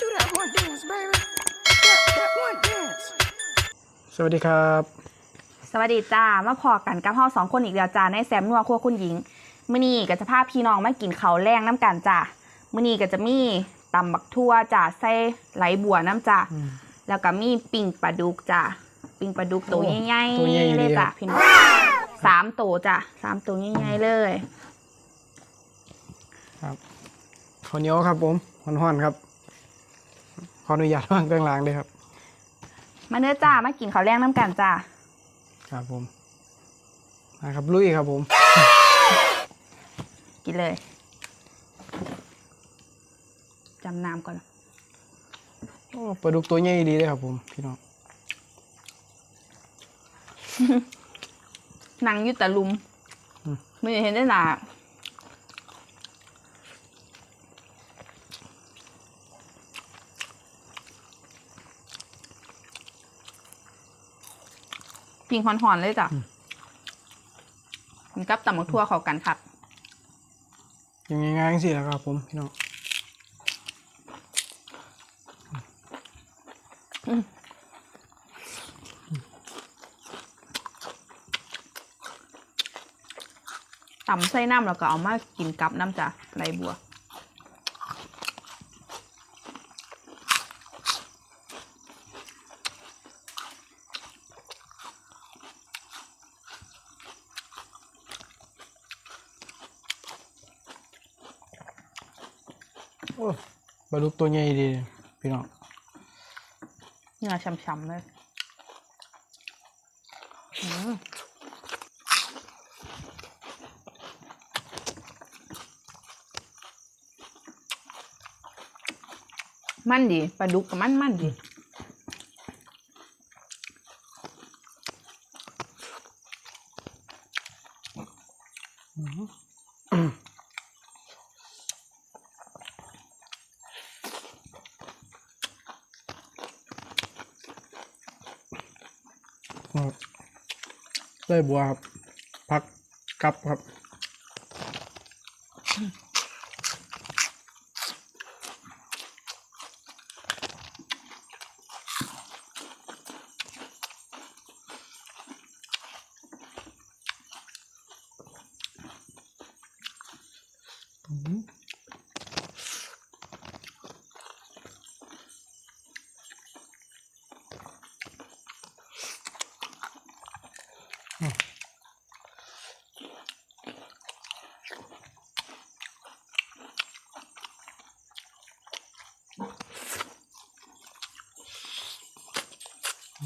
Do that one dance, baby. That, that one dance. สวัสดีครับ สวัสดีจ้ามาพอกันกับเฮาสองคนอีกแล้วจ้าในแซมนัวครัวคุณหญิงมื้อนี้ก็จะพาพี่น้องมากินข้าวแรงน้ำกันจ้ามื้อนี้ก็จะมีตำบักทั่วจ้าใส่ไหลบัวน้ำจ้าแล้วก็มีปิ้งปลาดุกจ้าปิ้งปลาดุกตัวโอ้ใหญ่ตัวใหญ่ๆเลยดีครัจ้าบพี่น้องสามตัวจ้าสามตัวใหญ่ๆเลยครับข้าวเหนียวครับผมห่อนๆครับข ออนุญาตวางกลางล่างด้วยครับ มาเนื้อจ้ามากินข้าวแรงน้ำกันจ้าครับผมนะครับลุยครับผม กินเลยจำน้ำก่อนโอ้ปลาดุกตัวใหญ่ดีเลยครับผมพี่น้องนั่งอยุตะลุมอืม ไม่เห็นได้หนา ปิงหอนๆเลยจ้ะกินกับตำมักทั่วเข้ากันครับยังง่ายๆสิแหละครับผมพี่น้องตำใส่น้ำแล้วก็เอามากินกับน้ำจ้ะไรบัว ปลาดุกตัวใหญ่ดี พี่น้องเนื้อช่ำๆเลยอืมมันดีปลาดุกกับมันมันดีครั ไส้บัวครับ พักกับครับ ไป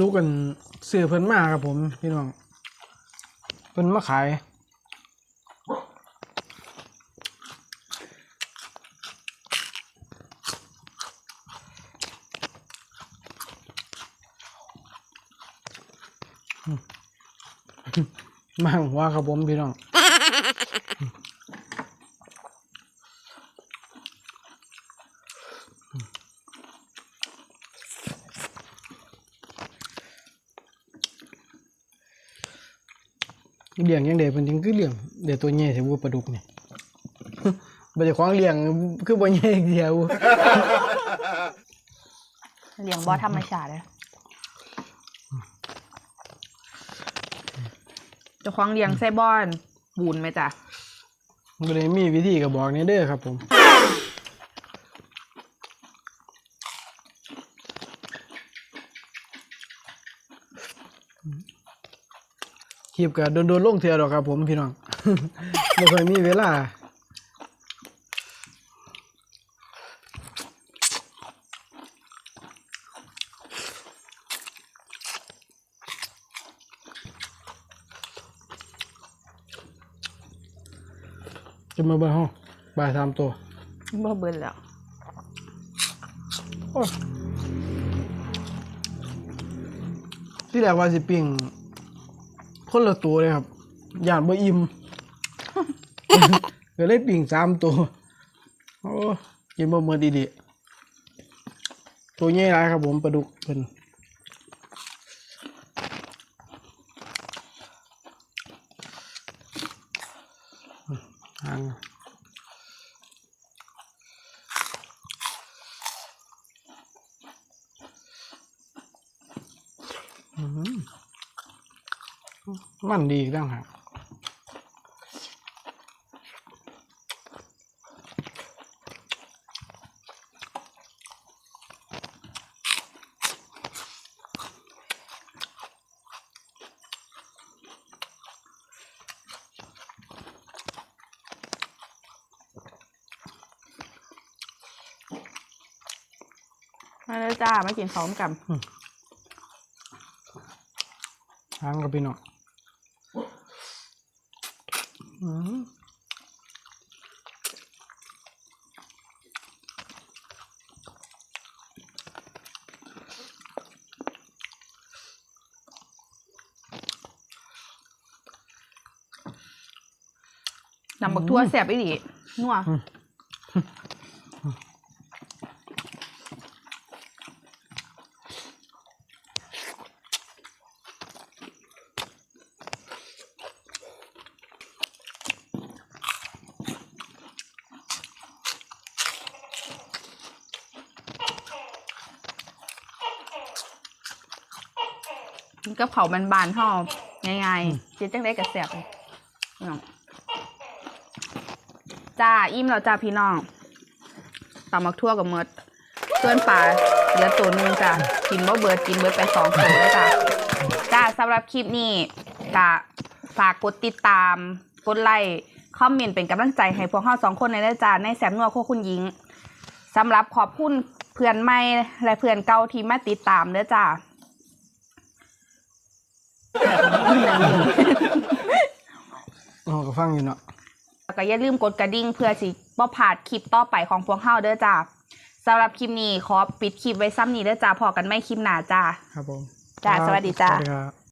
รู้กันเสือเพิ่นมาครับผม พี่น้อง เพิ่นมาขาย มาหัวครับผมพี่น้องเลี้ยงยังเด็กเป็นจริงคือเลี้ยงเดี๋ยวตัวใหญ่สิวัวปลาดุกเนี่ยบ่จะคว้างเลี้ยงคือบ่ใหญ่เดียวเลี้ยงบ่อธรรมชาติเลย เจะคว้าของเลี้ยงไส้บอน บูนไหมจ้ะก็เลยมีวิธีกับบอกนี่เด้อครับ ผมคลิปก็โดนๆลงเทื่อดอกครับ ผมพี่น้องบ่ค่อยมีเวลา จะมาเบอร์ห้องบ่ายสามตัวบ่เบิ่นแล้วโอ้ที่แรกว่าสิปิ้งคนละตัวเลยครับย่านบ่อิ่ม ก็เลยปิ้งสามตัวโอ้กินบ่หมดดีตัวใหญ่หลายครับผมปลาดุกเป็นหางอื้อหือ มันดีอีกต่างหาก มาเลยจ้ามากินพร้อมกันหางกับพี่น้องอื้อหือนำบักทั่วแสบอีหลีนัว มันก็เผาบานๆห่อง่ายๆเจ๊จังได้กระแสบเลยพี่น้องจ้าอิ่มแล้วจ้าพี่น้องตำมักทั่วกับเมิดเพื่อนป่าเหลือตัวหนึงจ้ะกินบ่เบิดกินเบิดไปสองตัวแล้วจ้ะจ้าสำหรับคลิปนี้กะฝากกดติดตามกดไลค์คอมเมนต์เป็นกำลังใจให้พวกเราสองคนในเด้อจ้าในแสมนัวโคคุณหญิงสำหรับขอบคุณเพื่อนใหม่และเพื่อนเก่าที่มาติดตามเด้อจ้า อ๋อก็ฟังอยู่เนาะแล้วก็อย่าลืมกดกระดิ่งเพื่อสิบ่พลาดคลิปต่อไปของพวกเฮาเด้อจ้าสำหรับคลิปนี้ขอปิดคลิปไว้ซ้ำนี้เด้อจ้าพอกันไม่คลิปหน้าจ้าครับผมจ้าสวัสดีจ้า สวัสดีครับ